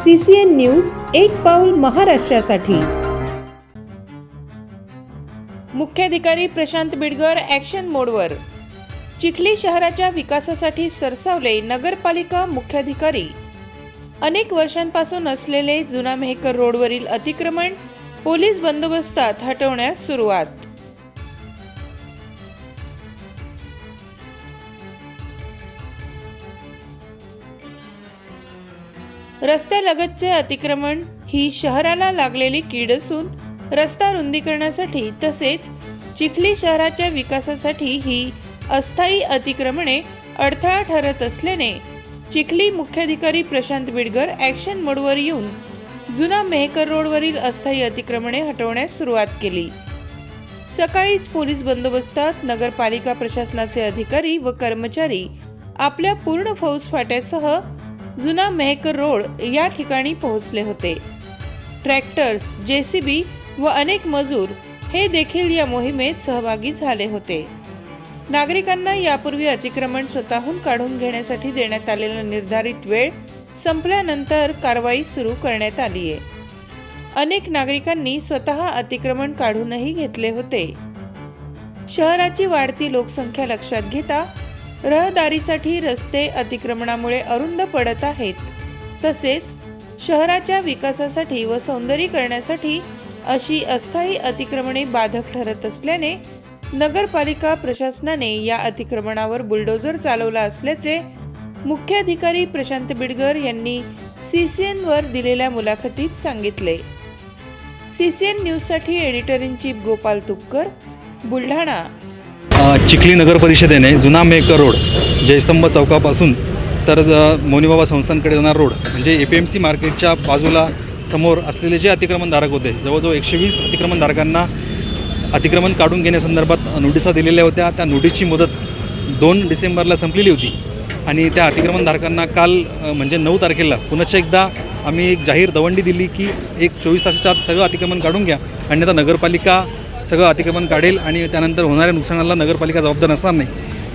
C C N news एक पाऊल महाराष्ट्रासाठी. मुख्याधिकारी प्रशांत बिडगर ॲक्शन मोडवर चिखली शहराच्या विकासासाठी सरसावले नगरपालिका मुख्याधिकारी. अनेक वर्षांपासून असलेले जुना मेहकर रोडवरील अतिक्रमण पोलीस बंदोबस्तात हटवण्यास सुरुवात. रस्त्यालगतचे अतिक्रमण ही शहराला लागलेली कीड असून रस्ता रुंदीकरणासाठी तसेच चिखली शहराच्या विकासासाठी ही अस्थायी अतिक्रमणे अडथळा ठरत असल्याने चिखली मुख्याधिकारी प्रशांत बिडगर ॲक्शन मोडवर येऊन जुना मेहकर रोडवरील अस्थायी अतिक्रमणे हटवण्यास सुरुवात केली. सकाळीच पोलीस बंदोबस्तात नगरपालिका प्रशासनाचे अधिकारी व कर्मचारी आपल्या पूर्ण फौज फाट्यासह जुना मेहकर रोड या ठिकाणी पोहोचले होते. ट्रॅक्टर्स जेसीबी व अनेक मजूर हे देखील या मोहिमेत सहभागी झाले होते. नागरिकांना यापूर्वी अतिक्रमण स्वतःहून काढून घेण्यासाठी देण्यात आलेला निर्धारित वेळ संपल्यानंतर कारवाई सुरू करण्यात आली आहे. अनेक नागरिकांनी स्वतः अतिक्रमण काढूनही घेतले होते. शहराची वाढती लोकसंख्या लक्षात घेता रहदारीसाठी रस्ते अतिक्रमणामुळे अरुंद पडत आहेत. तसेच शहराच्या विकासासाठी व सौंदर्यीकरणासाठी अशी अस्थायी अतिक्रमणे बाधक ठरत असल्याने नगरपालिका प्रशासनाने या अतिक्रमणावर बुलडोजर चालवला असल्याचे मुख्याधिकारी प्रशांत बिडगर यांनी सी सी एनवर दिलेल्या मुलाखतीत सांगितले. सीसीएन न्यूजसाठी editor in chief Gopal Tupkar Buldhana. Chikhli नगर परिषदेने जुना मेकर रोड जयस्तंभ चौकापासून तर मोनीबाबा मौनीबाबा संस्थांकडे जाणार रोड म्हणजे ए पी एम सी मार्केटच्या बाजूला समोर असलेले जे अतिक्रमणधारक होते जवळजवळ एकशे वीस अतिक्रमणधारकांना अतिक्रमण काढून घेण्यासंदर्भात नोटिसा दिलेल्या होत्या. त्या नोटीसची मुदत दोन डिसेंबरला संपलेली होती आणि त्या अतिक्रमणधारकांना काल म्हणजे नऊ तारखेला पुनश्च एकदा आम्ही एक जाहीर दवंडी दिली की एक चोवीस तासाच्या आत सगळं अतिक्रमण काढून घ्या. अन्यथा नगरपालिका सगळं अतिक्रमण काढेल आणि त्यानंतर होणाऱ्या नुकसानाला नगरपालिका जबाबदार नसणार नाही.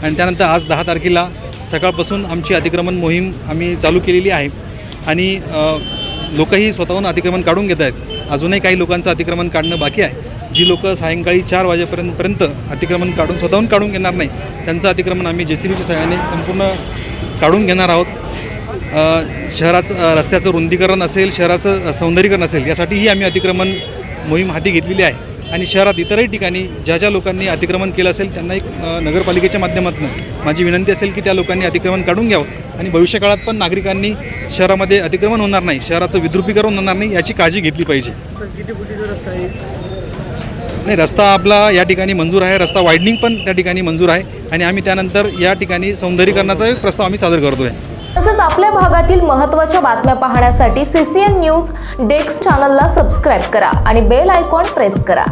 आणि त्यानंतर आज दहा तारखेला सकाळपासून आमची अतिक्रमण मोहीम आम्ही चालू केलेली आहे. आणि लोकंही लोकही स्वतःहून अतिक्रमण काढून घेत आहेत. अजूनही काही लोकांचं अतिक्रमण काढणं बाकी आहे. जी लोकं सायंकाळी चार वाजेपर्यंत पर्यंत अतिक्रमण काढून स्वतःहून काढून घेणार नाही त्यांचं अतिक्रमण आम्ही जे सी बीच्या सहाय्याने संपूर्ण काढून घेणार आहोत. शहराचं रस्त्याचं रुंदीकरण असेल शहराचं सौंदर्यीकरण असेल यासाठीही आम्ही अतिक्रमण मोहीम हाती घेतलेली आहे. आणि शहरात इतरही ठिकाणी ज्या ज्या लोकांनी अतिक्रमण केलं असेल त्यांना एक नगरपालिकेच्या माध्यमातून माझी विनंती असेल की त्या लोकांनी अतिक्रमण काढून घ्यावं. आणि भविष्यकाळात पण नागरिकांनी शहरामध्ये अतिक्रमण होणार नाही शहराचं विद्रुपीकरण होणार नाही याची काळजी घेतली पाहिजे. सर किती फुटीचा रस्ता आहे? नाही रस्ता आपला या ठिकाणी मंजूर आहे रस्ता वायडनिंग पण त्या ठिकाणी मंजूर आहे. आणि आम्ही त्यानंतर या ठिकाणी सौंदर्यीकरणाचा एक प्रस्ताव आम्ही सादर करतो आहे तसेच आपल्या भागातील महत्त्वाच्या बातम्या पाहण्यासाठी सीसीएन न्यूज डेस्क चॅनलला सबस्क्राईब करा आणि बेल आयकॉन प्रेस करा.